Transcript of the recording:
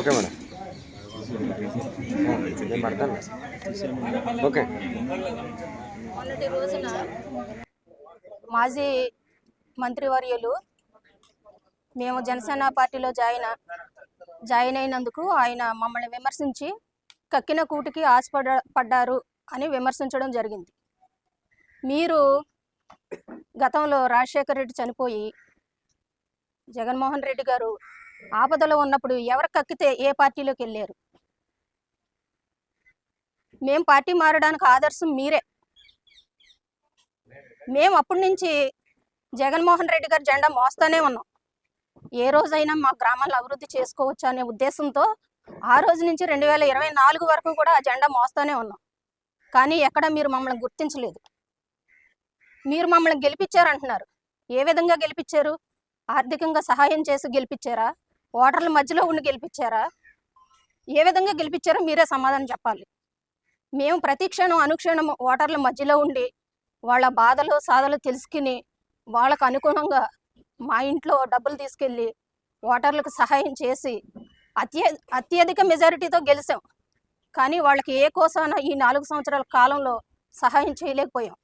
Okay madam నేను పడతాను okay మొన్నటి రోజున మాజీ మంత్రివర్యులు మేము జనసేన పార్టీలో జాయిన్ జాయిన్ అయినందుకు ఆయన మమ్మల్ని విమర్శించి కక్కిన కూటికి ఆశపడ పడ్డారు అని విమర్శించడం జరిగింది. మీరు గతంలో రాజశేఖర రెడ్డి చనిపోయి జగన్మోహన్ రెడ్డి గారు ఆపదలో ఉన్నప్పుడు ఎవరు కక్కితే ఏ పార్టీలోకి వెళ్ళారు? మేం పార్టీ మారడానికి ఆదర్శం మీరే. మేము అప్పటి నుంచి జగన్మోహన్ రెడ్డి గారి జెండా మోస్తానే ఉన్నాం. ఏ రోజైనా మా గ్రామాలను అభివృద్ధి చేసుకోవచ్చు అనే ఉద్దేశంతో ఆ రోజు నుంచి రెండు వేల ఇరవై నాలుగు వరకు కూడా ఆ జెండా మోస్తానే ఉన్నాం. కానీ ఎక్కడ మీరు మమ్మల్ని గుర్తించలేదు. మీరు మమ్మల్ని గెలిపించారంటున్నారు. ఏ విధంగా గెలిపించారు? ఆర్థికంగా సహాయం చేసి గెలిపించారా? ఓటర్ల మధ్యలో ఉండి గెలిపించారా? ఏ విధంగా గెలిపించారో మీరే సమాధానం చెప్పాలి. మేము ప్రతి క్షణం అనుక్షణం ఓటర్ల మధ్యలో ఉండి వాళ్ళ బాధలు సాధలు తెలుసుకుని వాళ్ళకు అనుగుణంగా మా ఇంట్లో డబ్బులు తీసుకెళ్ళి ఓటర్లకు సహాయం చేసి అత్య అత్యధిక మెజారిటీతో గెలిచాం. కానీ వాళ్ళకి ఏ కోసాన ఈ నాలుగు సంవత్సరాల కాలంలో సహాయం చేయలేకపోయాం.